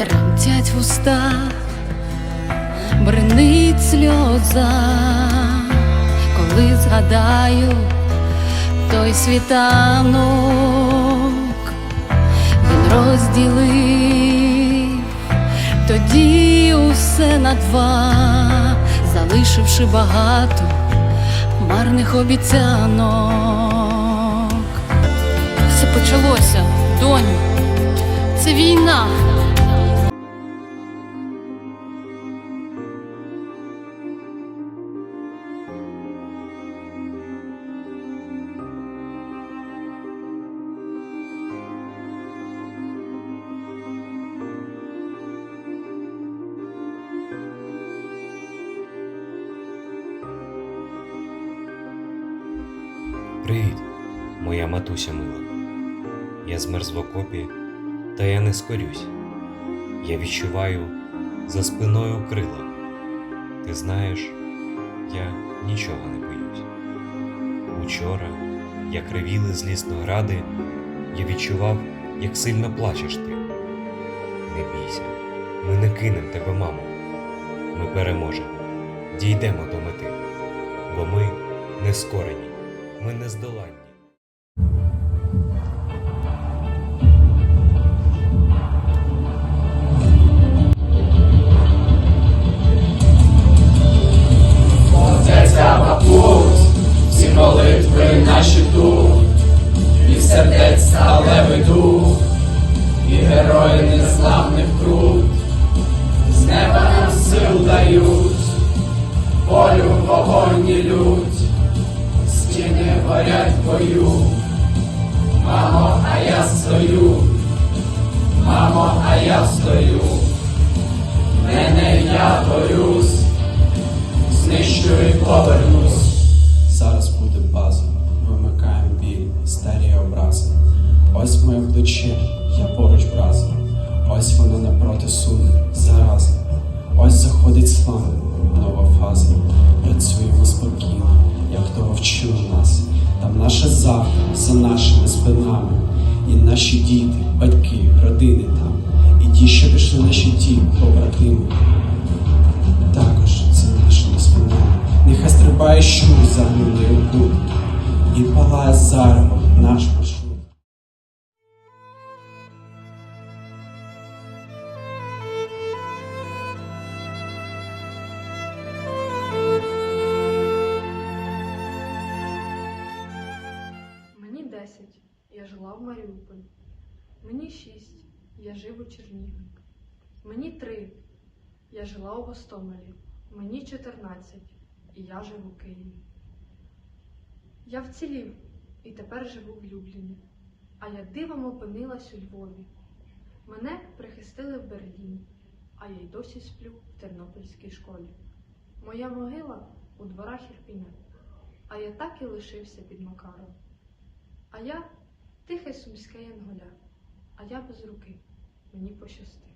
тремтять вуста, бринить сльоза, коли згадаю той світанок, він розділив тоді усе на два, залишивши багато марних обіцянок. Все почалося, доню. Це війна. Привіт, моя матуся мила. Я змерз в окопі, та я не скорюсь. Я відчуваю за спиною крила. Ти знаєш, я нічого не боюсь. Учора, як ревіли злісно гради, я відчував, як сильно плачеш ти. Не бійся, ми не кинем тебе, мамо. Ми переможемо, дійдемо до мети, бо ми не скорені. Ми не здоланні. Нашими спинами. І наші діти, батьки, родини там. І ті, що пішли наші ті, побратими також це нашими спинами. Нехай стрибає щур загнули дух, і палає зарево наш маршрут. В Маріуполі. Мені 6. Я жив у Чернігові. Мені 3. Я жила у Гостомелі. Мені 14. І я жив у Києві. Я вцілів і тепер живу в Любліні. А я дивом опинилась у Львові. Мене прихистили в Берліні, а я й досі сплю в Тернопільській школі. Моя могила у дворах Ірпіня, а я так і лишився під Макаром. А я тихе сумське янголя, а я без руки, мені пощасти.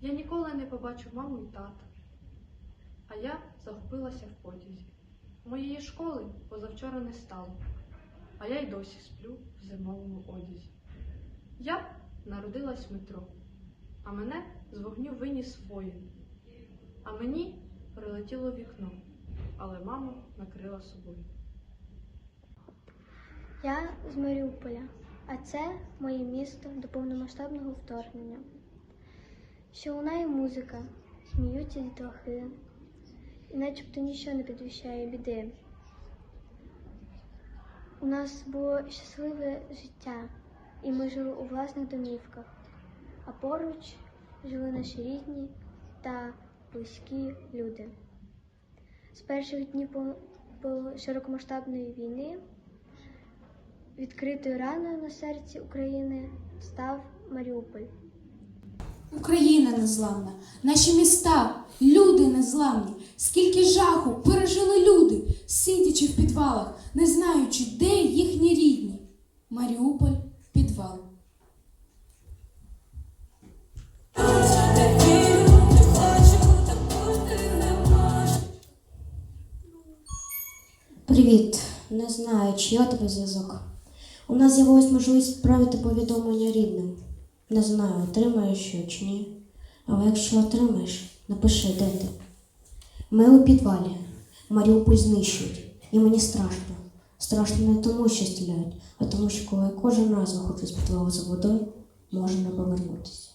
Я ніколи не побачу маму і тата, а я загубилася в потязі. Моєї школи позавчора не стало, а я й досі сплю в зимовому одязі. Я народилась в метро, а мене з вогню виніс воїн. А мені прилетіло вікно, але мама накрила собою. Я з Маріуполя, а це моє місто до повномасштабного вторгнення. Що лунає музика, сміються дітлахи, і начебто нічого не підвищає біди. У нас було щасливе життя, і ми жили у власних домівках, а поруч жили наші рідні та близькі люди. З перших днів широкомасштабної війни Відкритою раною на серці України став Маріуполь. Україна незламна, наші міста, люди незламні, скільки жаху пережили люди, сидячи в підвалах, не знаючи, де їхні рідні. Маріуполь підвал. Привіт, не знаю, чи я тебе зв'язок. У нас з'явилась можливість відправити повідомлення рідним. Не знаю, отримаєш його чи ні. Але якщо отримаєш, напиши, де ти. Ми у підвалі. Маріуполь знищують. І мені страшно. Страшно не тому, що стріляють, а тому, що коли я кожен раз виходжу з підвалу за водою, можу не повернутися.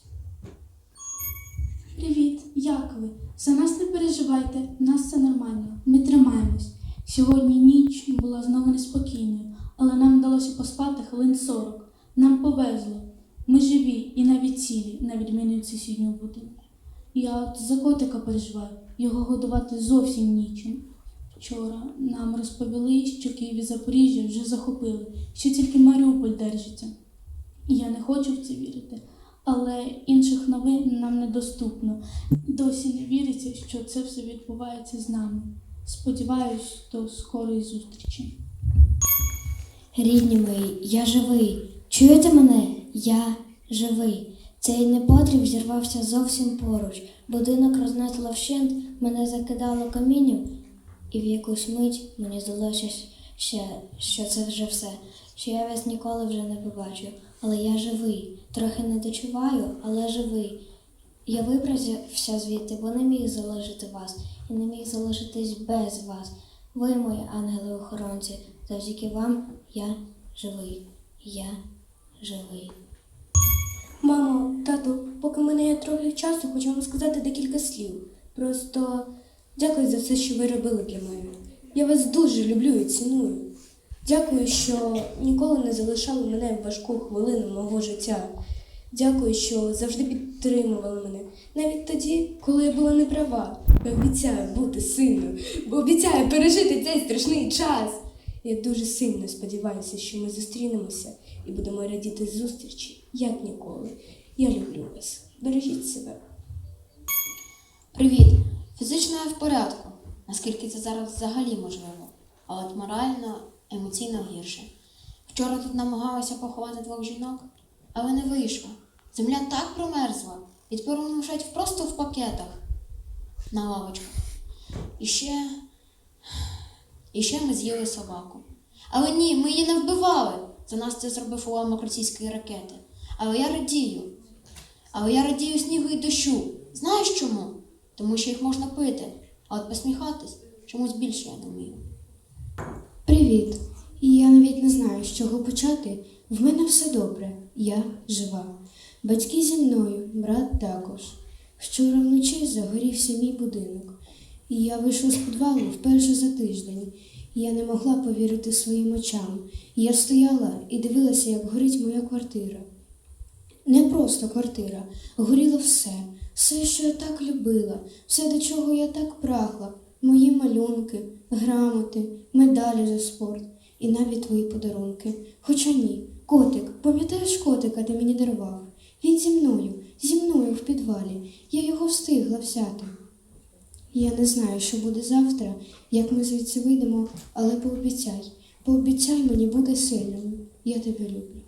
Привіт, як ви? За нас не переживайте, в нас все нормально. Ми тримаємось. Сьогодні ніч була знову неспокійною, але нам вдалося поспати хвилин 40. Нам повезло. Ми живі і навіть цілі, на відміну від сусіднього будинку. Я от за котика переживаю, його годувати зовсім нічим. Вчора нам розповіли, що Київ і Запоріжжя вже захопили, що тільки Маріуполь держиться. Я не хочу в це вірити, але інших новин нам недоступно. Досі не віриться, що це все відбувається з нами. Сподіваюсь, до скорої зустрічі. Рідні мої, я живий. Чуєте мене? Я живий. Цей непотріб зірвався зовсім поруч. Будинок рознесло вщент, мене закидало камінням, і в якусь мить мені здалося, ще, що це вже все, що я вас ніколи вже не побачу. Але я живий. Трохи не дочуваю, але живий. Я вибрався звідти, бо не міг залишити вас і не міг залишитись без вас. Ви, мої ангели-охоронці, завдяки вам я живий. Я живий. Мамо, тату, поки в мене є трохи часу, хочу вам сказати декілька слів. Просто дякую за все, що ви робили для мене. Я вас дуже люблю і ціную. Дякую, що ніколи не залишали мене в важку хвилину мого життя. Дякую, що завжди підтримували мене. Навіть тоді, коли я була не права. Я обіцяю бути сильною, бо обіцяю пережити цей страшний час. Я дуже сильно сподіваюся, що ми зустрінемося і будемо радіти зустрічі, як ніколи. Я люблю вас. Бережіть себе. Привіт! Фізично я в порядку, наскільки це зараз взагалі можливо, а от морально, емоційно гірше. Вчора тут намагалася поховати двох жінок, але не вийшло. Земля так промерзла, і тепер просто в пакетах на лавочках. І ще. І ще ми з'їли собаку. Але ні, ми її не вбивали. За нас це зробив уламок російської ракети. Але я радію. Але я радію снігу і дощу. Знаєш чому? Тому що їх можна пити, а от посміхатись чомусь більше я не вмію. Привіт! І я навіть не знаю, з чого почати. В мене все добре, я жива. Батьки зі мною, брат також. Вчора вночі загорівся мій будинок, і я вийшла з підвалу вперше за тиждень. Я не могла повірити своїм очам. Я стояла і дивилася, як горить моя квартира. Не просто квартира, горіло все, все, що я так любила, все, до чого я так прагла, мої малюнки, грамоти, медалі за спорт і навіть твої подарунки. Хоча ні, котик, пам'ятаєш котика, ти мені дарував? Він зі мною, зі мною в підвалі. Я його встигла взяти. Я не знаю, що буде завтра, як ми звідси вийдемо, але пообіцяй, пообіцяй мені бути сильним. Я тебе люблю.